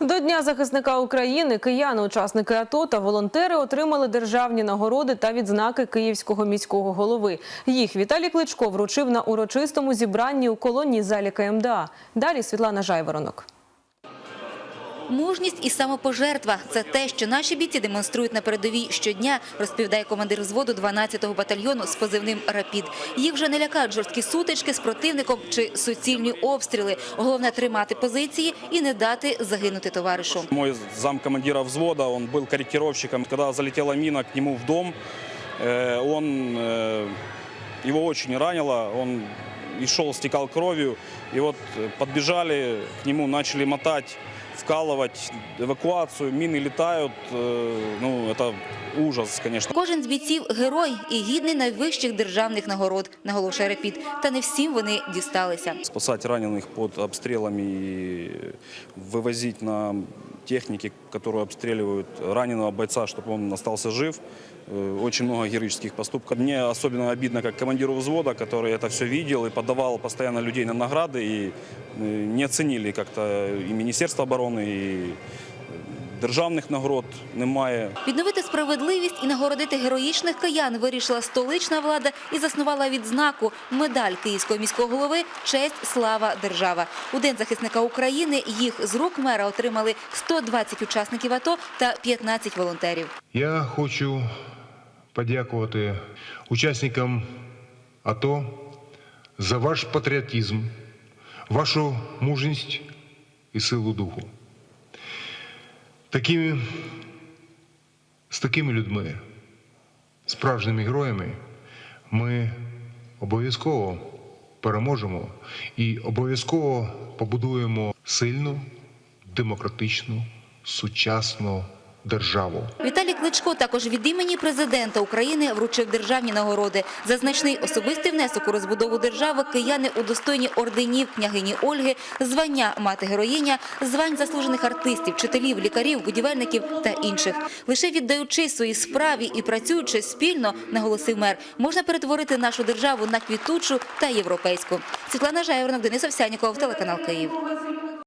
До Дня захисника України кияни, учасники АТО та волонтери отримали державні нагороди та відзнаки Київського міського голови. Їх Віталій Кличко вручив на урочистому зібранні у колонії залі КМДА. Далі Світлана Жайворонок. Мужність і самопожертва – це те, що наші бійці демонструють на передовій щодня, розповідає командир взводу 12-го батальйону з позивним «Рапід». Їх вже не лякають жорсткі сутички з противником чи суцільні обстріли. Головне – тримати позиції і не дати загинути товаришу. Мой замкомандира взвода, он был корректировщиком. Когда залетела мина к нему в дом, э, он, э, его очень ранило, он и шел, стекал кровью. И вот э, подбежали к нему, начали мотать, вкалывать эвакуацию, мины летают. э, Ну, это ужас, конечно. Кожен з бійців – герой і гідний найвищих державних нагород, наголошує «Рапід». Та не всім вони дісталися. Спасать раненых под обстрелами и вывозить на технике, которые обстреливают раненого бойца, чтобы он остался жив. Э, Очень много героических поступков. Мне особенно обидно, как командиру взвода, который это все видел и подавал постоянно людей на награды, и э, не оценили как-то и Министерство обороны, и державних нагород немає. Відновити справедливість і нагородити героїчних киян вирішила столична влада і заснувала відзнаку медаль Київського міського голови «Честь, слава, держава». У День захисника України їх з рук мера отримали 120 учасників АТО та 15 волонтерів. Я хочу подякувати учасникам АТО за ваш патріотизм, вашу мужність і силу духу. Такими, з такими людьми, справжніми героями, ми обов'язково переможемо і обов'язково побудуємо сильну, демократичну, сучасну державу. Віталій Кличко також від імені президента України вручив державні нагороди. За значний особистий внесок у розбудову держави кияни удостоєні орденів княгині Ольги, звання мати-героїня, звань заслужених артистів, вчителів, лікарів, будівельників та інших. Лише віддаючи своїй справі і працюючи спільно, наголосив мер, можна перетворити нашу державу на квітучу та європейську. Світлана Жайворонок, Денис Овсяніков, телеканал Київ.